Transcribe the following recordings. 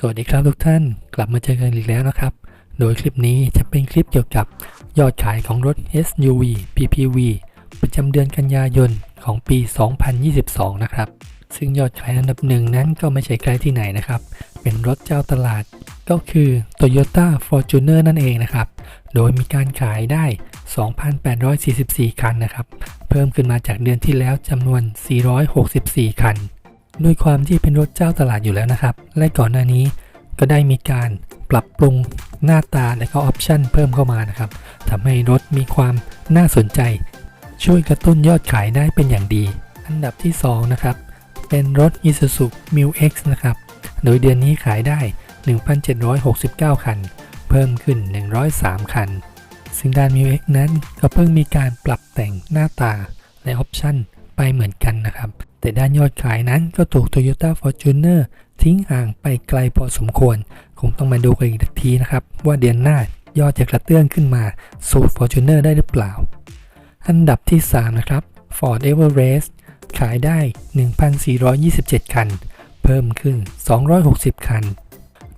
สวัสดีครับทุกท่านกลับมาเจอกันอีกแล้วนะครับ โดยคลิปนี้จะเป็นคลิปเกี่ยวกับยอดขายของรถ SUV PPV ประจำเดือนกันยายนของปี 2022 นะครับ ซึ่งยอดขายอันดับหนึ่งนั้นก็ไม่ใช่ใครที่ไหนนะครับ เป็นรถเจ้าตลาด ก็คือ Toyota Fortuner นั่นเองนะครับ โดยมีการขายได้ 2,844 คันนะครับ เพิ่มขึ้นมาจากเดือนที่แล้วจำนวน 464 คัน ด้วยความที่เป็นรถเจ้าตลาดอยู่แล้วนะครับ และก่อนหน้านี้ก็ได้มีการปรับปรุงหน้าตาและก็ออปชันเพิ่มเข้ามานะครับทำให้รถมีความน่าสนใจ ช่วยกระตุ้นยอดขายได้เป็นอย่างดี อันดับที่ 2 นะครับ เป็นรถ Isuzu Mu X นะครับ โดยเดือนนี้ขายได้ 1,769 คัน เพิ่มขึ้น 103 คัน ซึ่งด้าน Mu X นั้นก็เพิ่งมีการปรับแต่งหน้าตาและออปชัน ไปเหมือนกันนะครับ แต่ด้านยอดขายนั้นก็ถูก Toyota Fortuner ทิ้งห่างไปไกลพอสมควร คงต้องมาดูกันอีกทีนะครับ ว่าเดือนหน้ายอดจะกระเตื้องขึ้นมาสู่ Fortuner ได้หรือเปล่า อันดับที่ 3 นะครับ Ford Everest ขายได้ 1,427 คัน เพิ่มขึ้น 260 คัน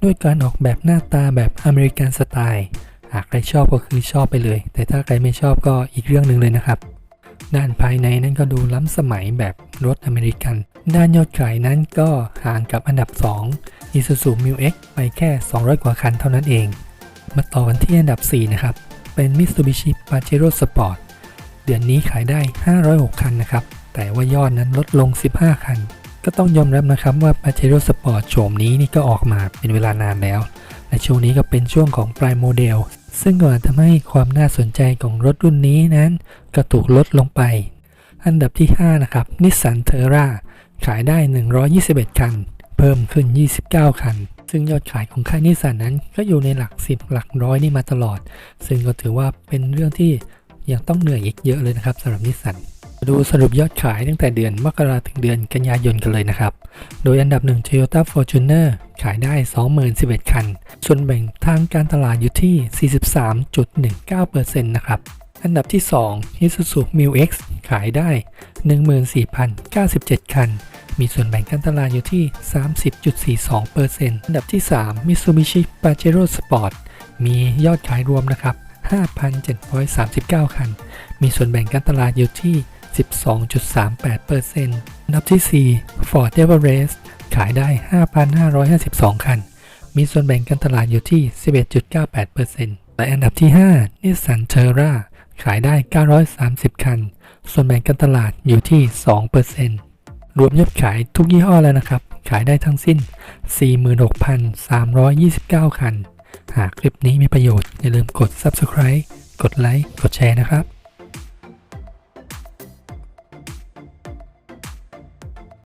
ด้วยการออกแบบหน้าตาแบบอเมริกันสไตล์ หากใครชอบก็คือชอบไปเลย แต่ถ้าใครไม่ชอบก็อีกเรื่องหนึ่งเลยนะครับ ด้านภายในนั้นก็ดูล้ำสมัยแบบรถอเมริกัน ด้านยอดขายนั้นก็ห่างกับอันดับ 2 Isuzu Mu X ไปแค่ 200 กว่าคันเท่านั้นเอง มาต่อกันที่อันดับ 4 นะครับ เป็น Mitsubishi Pajero Sport เดือนนี้ขายได้ 506 คันนะครับ แต่ว่ายอดนั้นลดลง 15 คัน ก็ต้องยอมรับนะครับว่า Pajero Sport โฉมนี้นี่ก็ออกมาเป็นเวลานานแล้ว และช่วงนี้ก็เป็นช่วงของปลายโมเดลซึ่งก็อาจทำให้ความน่าสนใจของรถรุ่นนี้นั้น ก็ถูกลดลงไป อันดับที่ 5 นะครับ Nissan Terra ขายได้ 121 คัน เพิ่มขึ้น 29 คัน ซึ่งยอดขายของค่ายนิสสันนั้นก็อยู่ในหลัก 10 หลักร้อยนี่มาตลอด ซึ่งก็ถือว่าเป็นเรื่องที่ยังต้องเหนื่อยอีกเยอะเลยนะครับสำหรับนิสสันดูสรุปยอดขายตั้งแต่เดือนมกราถึงเดือนกันยายนกันเลยนะครับ โดยอันดับ1 Toyota Fortuner ขายได้ 20,011 คัน ส่วนแบ่งทางการตลาดอยู่ที่ 43.19%นะครับ อันดับที่ 2 Isuzu Mu X ขายได้ 14,097 คัน มีส่วนแบ่งการตลาดอยู่ที่ 30.42%อันดับที่ 3 Mitsubishi Pajero Sport มียอดขายรวมนะครับ 5,739 คัน มีส่วนแบ่งการตลาดอยู่ที่ 12.38%อันดับที่ 4 Ford Everest ขายได้ 5,552 คัน มีส่วนแบ่งการตลาดอยู่ที่ 11.98%และอันดับที่ 5 Nissan Terra ขายได้ 930 คัน ส่วนแบ่งการตลาดอยู่ที่ 2%รวมยอดขายทุกยี่ห้อแล้วนะครับ ขายได้ทั้งสิ้น 46,329 คัน หากคลิปนี้มีประโยชน์ อย่าลืมกด Subscribe กดไลค์ กดแชร์นะครับ